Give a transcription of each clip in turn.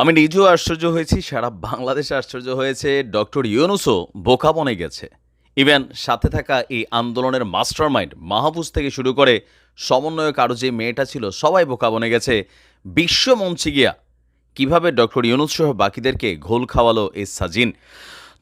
আমি নিজেও আশ্চর্য হয়েছি, সারা বাংলাদেশ আশ্চর্য হয়েছে, ডক্টর ইউনুসও বোকা বনে গেছে। ইভেন সাথে থাকা এই আন্দোলনের মাস্টার মাইন্ড মাহফুজ থেকে শুরু করে সমন্বয়ক আরও যে মেয়েটা ছিল, সবাই বোকা বনে গেছে। বিশ্ব মঞ্চে গিয়া কীভাবে ডক্টর ইউনুস সহ বাকিদেরকে ঘোল খাওয়ালো এই সাজিন?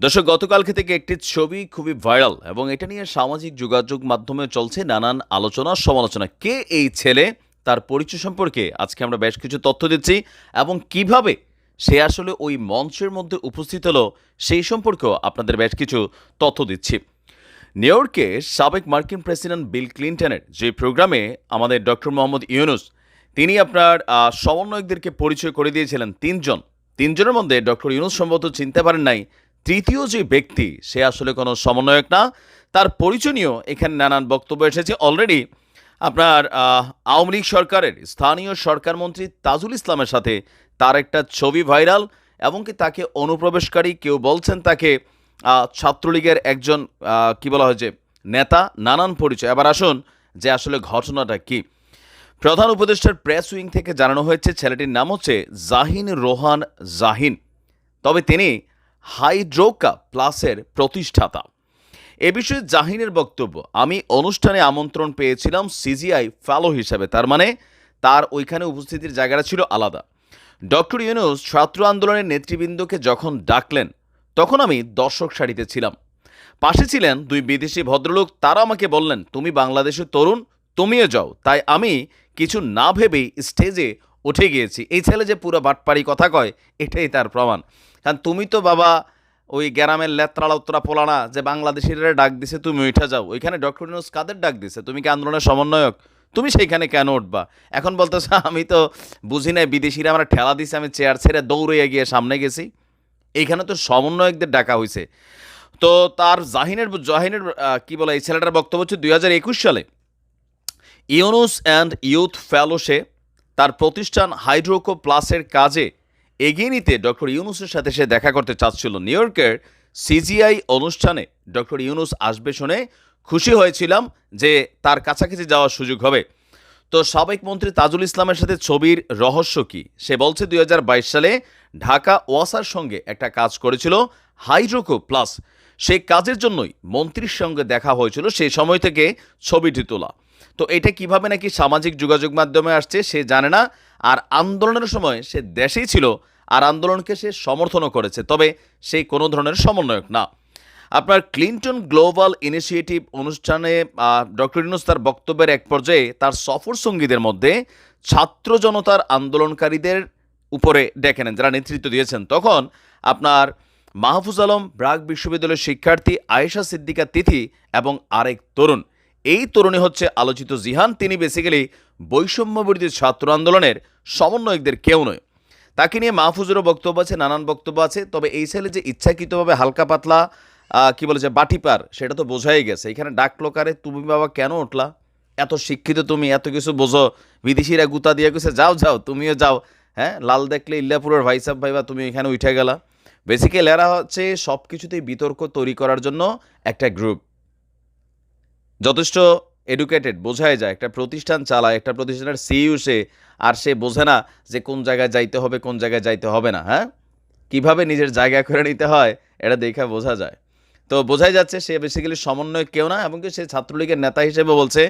দর্শক, গতকালকে থেকে একটি ছবি খুবই ভাইরাল এবং এটা নিয়ে সামাজিক যোগাযোগ মাধ্যমে চলছে নানান আলোচনা, সমালোচনা। কে এই ছেলে? তার পরিচয় সম্পর্কে আজকে আমরা বেশ কিছু তথ্য দিচ্ছি এবং কীভাবে সে আসলে ওই মঞ্চের মধ্যে উপস্থিত হলো সেই সম্পর্কেও আপনাদের বেশ কিছু তথ্য দিচ্ছি। নিউ ইয়র্কে সাবেক মার্কিন প্রেসিডেন্ট বিল ক্লিন্টনের যে প্রোগ্রামে আমাদের ডক্টর মোহাম্মদ ইউনুস, তিনি আপনার সমন্বয়কদেরকে পরিচয় করে দিয়েছিলেন তিনজন। তিনজনের মধ্যে ডক্টর ইউনুস সম্ভবত চিনতে পারেন নাই, তৃতীয় যে ব্যক্তি সে আসলে কোনো সমন্বয়ক না, তার পরিচয় নিয়েও এখানে নানান বক্তব্য এসেছে। অলরেডি আপনার আওয়ামী লীগ সরকারের স্থানীয় সরকার মন্ত্রী তাজুল ইসলামের সাথে তার একটা ছবি ভাইরাল এবং কি তাকে অনুপ্রবেশকারী কেউ বলছেন তাকে ছাত্রলীগের একজন কি বলা হয়েছে নেতা, নানান পরিচয়। এবার আসুন যে আসলে ঘটনাটা কি। প্রধান উপদেষ্টার প্রেস উইং থেকে জানানো হয়েছে, ছেলেটির নাম হচ্ছে জাহিন রোহান জাহিন। তবে তিনি হাইড্রোকা প্লাসের প্রতিষ্ঠাতা। এ বিষয়ে জাহিনের বক্তব্য। আমি অনুষ্ঠানে আমন্ত্রণ পেয়েছিলাম সিজিআই ফেলো হিসাবে। তার মানে তার ওইখানে উপস্থিতির জায়গাটা ছিল আলাদা। ডক্টর ইউনুস ছাত্র আন্দোলনের নেতৃবৃন্দকে যখন ডাকলেন, তখন আমি দর্শক সারিতে ছিলাম। পাশে ছিলেন দুই বিদেশি ভদ্রলোক। তারা আমাকে বললেন, তুমি বাংলাদেশের তরুণ, তুমিও যাও। তাই আমি কিছু না ভেবেই স্টেজে উঠে গিয়েছি। এই ছেলে যে পুরো বাটপাড়ি কথা কয়, এটাই তার প্রমাণ। কারণ তুমি তো বাবা ওই গ্রামের লেত্রা লত্রা পোলানা যে বাংলাদেশিরা ডাক দিছে, তুমি উঠে যাও। ওইখানে ডক্টর ইউনুস কাদের ডাক দিছে? তুমি কি আন্দোলনের সমন্বয়ক? তুমি সেইখানে কেন উঠবা? এখন বলতেছ, আমি তো বুঝি নাই, বিদেশিরা আমরা ঠেলা দিছে, আমি চেয়ার ছেড়ে দৌড়ে গিয়ে সামনে গেছি। এইখানে তো সমন্বয়কদের ডাকা হয়েছে তো তার জাহিনের জাহিনের কি বলে, এই ছেলেটার বক্তব্য হচ্ছে দুই হাজার একুশ সালে। ইউনুস অ্যান্ড ইউথ ফেলোশে তার প্রতিষ্ঠান হাইড্রোকো প্লাসের কাজে এগিয়ে নিতে ডক্টর ইউনুসের সাথে সে দেখা করতে চাচ্ছিল। নিউ ইয়র্কের সিজিআই অনুষ্ঠানে ডক্টর ইউনুস আসবে শুনে খুশি হয়েছিলাম যে তার কাছাকাছি যাওয়ার সুযোগ হবে। তো সাবেক মন্ত্রী তাজুল ইসলামের সাথে ছবির রহস্য কি? সে বলছে, দুই হাজার বাইশ সালে ঢাকা ওয়াসার সঙ্গে একটা কাজ করেছিল, হাইড্রোকো প্লাস। সেই কাজের জন্যই মন্ত্রীর সঙ্গে দেখা হয়েছিল সেই সময় থেকে ছবিটি তোলা। তো এটা কীভাবে নাকি সামাজিক যোগাযোগ মাধ্যমে আসছে সে জানে না। আর আন্দোলনের সময় সে দেশেই ছিল আর আন্দোলনকে সে সমর্থনও করেছে, তবে সে কোনো ধরনের সমন্বয়ক না। আপনার ক্লিন্টন গ্লোবাল ইনিশিয়েটিভ অনুষ্ঠানে ডক্টর ইউনুস তার বক্তব্যের এক পর্যায়ে তার সফর সঙ্গীদের মধ্যে ছাত্র জনতার আন্দোলনকারীদের উপরে ডেকে নেন, যারা নেতৃত্ব দিয়েছেন। তখন আপনার মাহফুজ আলম ব্রাক বিশ্ববিদ্যালয়ের শিক্ষার্থী আয়েশা সিদ্দিকা তিথি এবং আরেক তরুণ। এই তরুণী হচ্ছে আলোচিত জিহান। তিনি বেসিক্যালি বৈষম্যবিরোধী ছাত্র আন্দোলনের সমন্বয়কদের কেউ নয়। তাকে নিয়ে মাহফুজেরও বক্তব্য আছে, নানান বক্তব্য আছে। তবে এই ছেলে যে ইচ্ছাকৃতভাবে হালকা পাতলা কি বলে যে বাটিপার, সেটা তো বোঝাই গেছে। এখানে ডাক লোকারে, তুমি বাবা কেন উঠলা? এত শিক্ষিত তুমি, এত কিছু বোঝো। বিদেশিরা গুতা দিয়ে গেছে যাও যাও, তুমিও যাও। হ্যাঁ লাল দেখলে ইল্লাপুরের ভাই সাহেব ভাইবা, তুমি এখানে উঠে গেলা। বেসিক্যালি এরা হচ্ছে সব কিছুতেই বিতর্ক তৈরি করার জন্য একটা গ্রুপ যথেষ্ট এডুকেটেড বোঝাই যায়। একটা প্রতিষ্ঠান চালায়, একটা প্রতিষ্ঠানের সিইউ সে, আর সে বোঝে না যে কোন জায়গায় যাইতে হবে, কোন জায়গায় যাইতে হবে না হ্যাঁ? কীভাবে নিজের জায়গা করে নিতে হয়, এটা দেখা বোঝা যায়। তো বোঝাই যাচ্ছে সে বেসিক্যালি সমন্বয় কেউ না, এমনকি সে ছাত্রলীগের নেতা হিসেবে বলছে,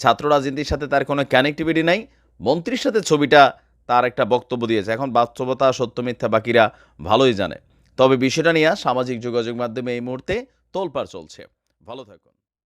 ছাত্র রাজনীতির সাথে তার কোনো কানেক্টিভিটি নাই, মন্ত্রীর সাথে ছবিটা তার একটা বক্তব্য দিয়েছে। এখন বাস্তবতা, সত্য, মিথ্যা বাকিরা ভালোই জানে। তবে বিষয়টা নিয়ে সামাজিক যোগাযোগ মাধ্যমে এই মুহূর্তে তোলপাড় চলছে। ভালো থাকুন